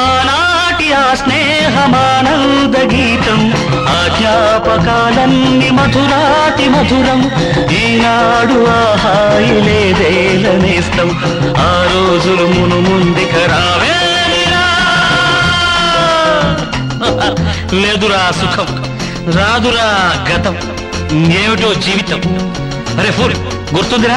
ఆనాటి ఆ స్నేహమానంద గీతం ఆ జ్ఞాపకాలన్నీ మధురాతి మధురం. ఈనాడు ఆ లేదేలనేస్తం. ఆ రోజులు మును ముందుక రావేమిరా లేదురా సుఖం రాదురా గతం. ఏమిటో జీవితం. అరే ఫూల్ గుర్తుందిరా?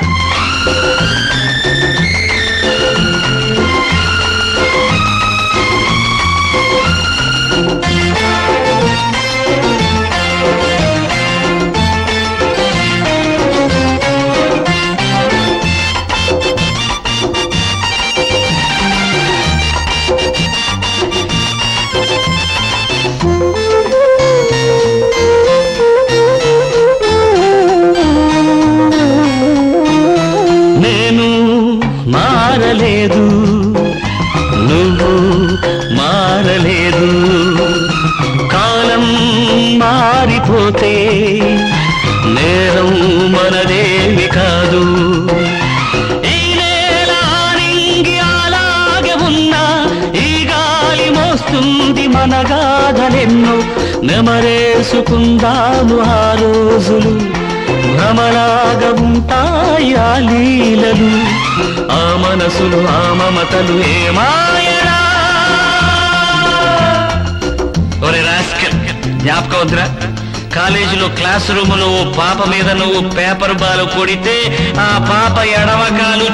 మారలేదు. నువ్వు మారలేదు. కాలం మారిపోతే నేరం మనదేవి కాదు. ఈ నేల అలాగే ఉన్నా ఈ గాలి మోస్తుంది మన గాథలెన్నో నెమరేసుకుందాము ఆ రోజులు. భ్రమలాగా మనసులు ఆ మమతలు ఏమాయరా ఒరే రాస్కల్ జ్ఞాపకం వద్దురా కాలేజీలో క్లాస్ రూమ్లో పాప మీద నువ్వు పేపర్ బాల్ కొడితే ఆ పాప ఎడమకాలు